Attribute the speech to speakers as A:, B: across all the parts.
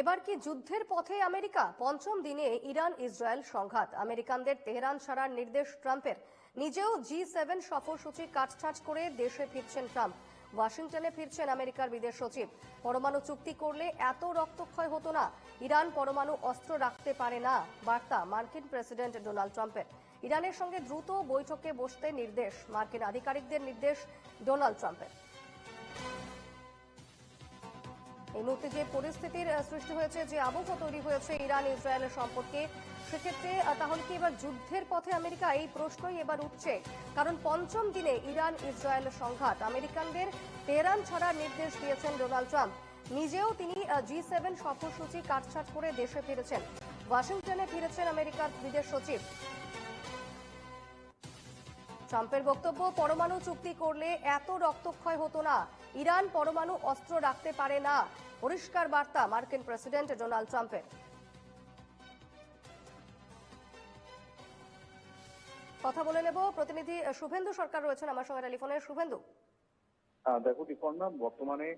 A: এবার কি যুদ্ধের পথে আমেরিকা? পঞ্চম দিনে ইরান ইসরায়েল সংঘাত। আমেরিকানদের তেহরান ছাড়ার নির্দেশ ট্রাম্পের। নিজেও জি সেভেন সফরসূচি কাটছাট করে দেশে ফিরছেন ট্রাম্প। ওয়াশিংটনে ফিরছেন আমেরিকার বিদেশ সচিব। পরমাণু চুক্তি করলে এত রক্তক্ষয় হতো না। ইরান পরমাণু অস্ত্র রাখতে পারে না, বার্তা মার্কিন প্রেসিডেন্ট ডোনাল্ড ট্রাম্পের। ইরানের সঙ্গে দ্রুত বৈঠকে বসতে নির্দেশ মার্কিন আধিকারিকদের নির্দেশ ডোনাল্ড ট্রাম্পের। এই মুহূর্তে যে পরিস্থিতির সৃষ্টি হয়েছে, যে আবহ তৈরি হয়েছে ইরান ইসরায়েলের সম্পর্কে, সেক্ষেত্রে তাহলে কি এবার যুদ্ধের পথে আমেরিকা এই প্রশ্নই এবার উঠছে? কারণ পঞ্চম দিনে ইরান ইসরায়েলের সংঘাত, আমেরিকানদের তেহরান ছাড়ার নির্দেশ দিয়েছেন ডোনাল্ড ট্রাম্প। নিজেও তিনি জি সেভেন সফরসূচি কাটছাট করে দেশে ফিরেছেন। ওয়াশিংটনে ফিরেছেন আমেরিকার বিদেশ সচিব। ট্রাম্পের বক্তব্য, পরমাণু চুক্তি করলে এত রক্তক্ষয় হতো না। ইরান পরমাণু অস্ত্র রাখতে পারে না। পরিষ্কার বার্তা মার্কিন প্রেসিডেন্ট ডোনাল্ড ট্রাম্পের। কথা বলে নেব প্রতিনিধি শুভেন্দু সরকার রয়েছেন আমার সঙ্গে টেলিফোনে। শুভেন্দু।
B: দেখো দীপর্ণা বর্তমানে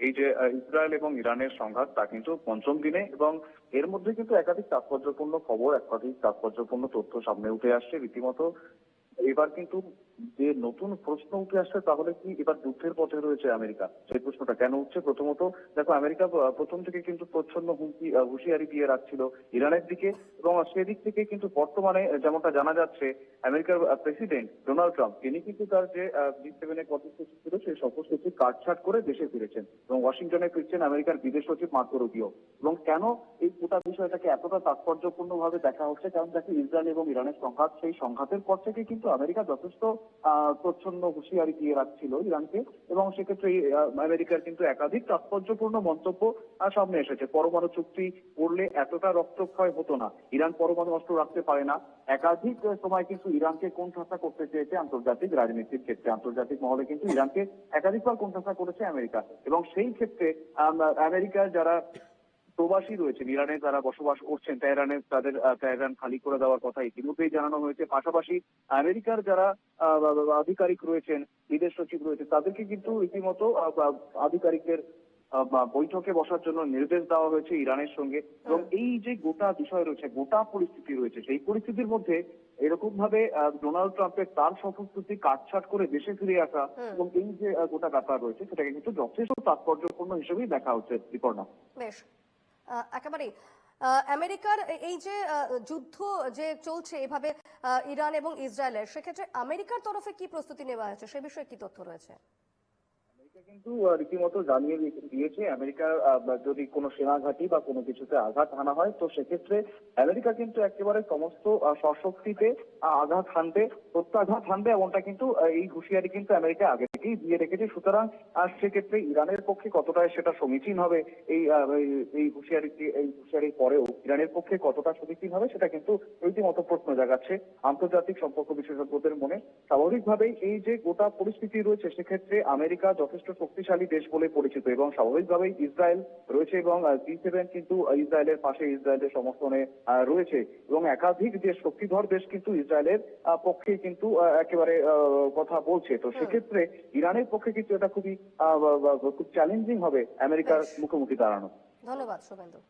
B: এই যে ইসরায়েল এবং ইরানের সংঘাত, তা কিন্তু পঞ্চম দিনে এবং এর মধ্যে কিন্তু একাধিক তাৎপর্যপূর্ণ খবর, একাধিক তাৎপর্যপূর্ণ তথ্য সামনে উঠে আসছে। রীতিমতো এবার কিন্তু যে নতুন প্রশ্ন উঠে আসছে, তাহলে কি এবার যুদ্ধের পথে রয়েছে আমেরিকা? সেই প্রশ্নটা কেন উঠছে? প্রথমত, দেখো, আমেরিকা প্রথম থেকে কিন্তু প্রচ্ছন্ন হুমকি হুঁশিয়ারি দিয়ে রাখছিল ইরানের দিকে এবং সেদিক থেকে কিন্তু বর্তমানে যেমনটা জানা যাচ্ছে, আমেরিকার প্রেসিডেন্ট ডোনাল্ড ট্রাম্প, তিনি কিন্তু তার যে জি সেভেনের কর্মসূচি ছিল, সেই সফরসূচি কাটছাট করে দেশে ফিরেছেন এবং ওয়াশিংটনে ফিরছেন আমেরিকার বিদেশ সচিব মার্কো রুবিও। এবং কেন এই গোটা বিষয়টাকে এতটা তাৎপর্যপূর্ণ ভাবে দেখা হচ্ছে? কারণ দেখো, ইসরায়েল এবং ইরানের সংঘাত, সেই সংঘাতের পর থেকে কিন্তু আমেরিকা যথেষ্ট প্রচ্ছন্ন হুঁশিয়ারি দিয়ে রাখছিল ইরানকে। এবং সেক্ষেত্রে আমেরিকার কিন্তু একাধিক তাৎপর্যপূর্ণ মন্তব্য সামনে এসেছে। পরমাণু চুক্তি করলে এতটা রক্তক্ষয় হতো না। ইরান পরমাণু অস্ত্র রাখতে পারে না। একাধিক সময় কিন্তু ইরানকে কোণঠাসা করতে চেয়েছে আন্তর্জাতিক রাজনীতির ক্ষেত্রে। আন্তর্জাতিক মহলে কিন্তু ইরানকে একাধিকবার কোণঠাসা করেছে আমেরিকা। এবং সেই ক্ষেত্রে আম, আমেরিকার যারা প্রবাসী রয়েছেন ইরানে যারা বসবাস করছেন তেহরানে তাদের তেহরান খালি করে দেওয়ার কথা ইতিমধ্যেই জানানো হয়েছে। পাশাপাশি আমেরিকার যারা আধিকারিক রয়েছেন বিদেশ সচিব রয়েছে তাদেরকে কিন্তু রীতিমতো আধিকারিকদের বৈঠকে বসার জন্য নির্দেশ দেওয়া হয়েছে ইরানের সঙ্গে। এবং এই যে গোটা বিষয় রয়েছে গোটা পরিস্থিতি রয়েছে সেই পরিস্থিতির মধ্যে এরকম ভাবে ডোনাল্ড ট্রাম্পের তার সফরসূচি কাটছাট করে দেশে ফিরে আসা এবং এই যে গোটা ব্যাপার রয়েছে সেটাকে কিন্তু যথেষ্ট তাৎপর্যপূর্ণ হিসেবেই দেখা হচ্ছে
A: আহ, একেবারেই। আমেরিকার এই যে যুদ্ধ যে চলছে এভাবে ইরান এবং ইসরায়েলের, সেক্ষেত্রে আমেরিকার তরফে কি প্রস্তুতি নেওয়া হয়েছে? সে বিষয়ে কি তথ্য রয়েছে?
B: কিন্তু রীতিমতো জানিয়ে দিয়েছে আমেরিকার যদি কোনো সেনা ঘাঁটি বা কোনো কিছুতে আঘাত হানা হয়, তো সেক্ষেত্রে আমেরিকা কিন্তু একেবারে সমস্ত সশক্তিতে আঘাত হানবে, প্রত্যাঘাত হানবে, এমনটা কিন্তু এই হুঁশিয়ারি কিন্তু আমেরিকা আগে থেকেই দিয়ে রেখেছে। সুতরাং আর সেক্ষেত্রে ইরানের পক্ষে কতটা সেটা সমীচীন হবে, এই- এই হুঁশিয়ারি, এই হুঁশিয়ারির পরেও ইরানের পক্ষে কতটা সমীচীন হবে, সেটা কিন্তু রীতিমতো প্রশ্ন জাগাচ্ছে আন্তর্জাতিক সম্পর্ক বিশেষজ্ঞদের মনে। স্বাভাবিকভাবেই এই যে গোটা পরিস্থিতি রয়েছে, সেক্ষেত্রে আমেরিকা যথেষ্ট শক্তিশালী দেশ বলে পরিচিত এবং স্বাভাবিকভাবেই ইসরায়েল রয়েছে এবং জি সেভেন কিন্তু ইসরায়েলের পাশে ইসরায়েলের সমর্থনে রয়েছে এবং একাধিক যে শক্তিধর দেশ কিন্তু ইসরায়েলের পক্ষে কিন্তু একেবারে কথা বলছে। তো সেক্ষেত্রে ইরানের পক্ষে কিন্তু এটা খুবই খুব চ্যালেঞ্জিং হবে আমেরিকার মুখোমুখি দাঁড়ানো।
A: ধন্যবাদ শুভেন্দু।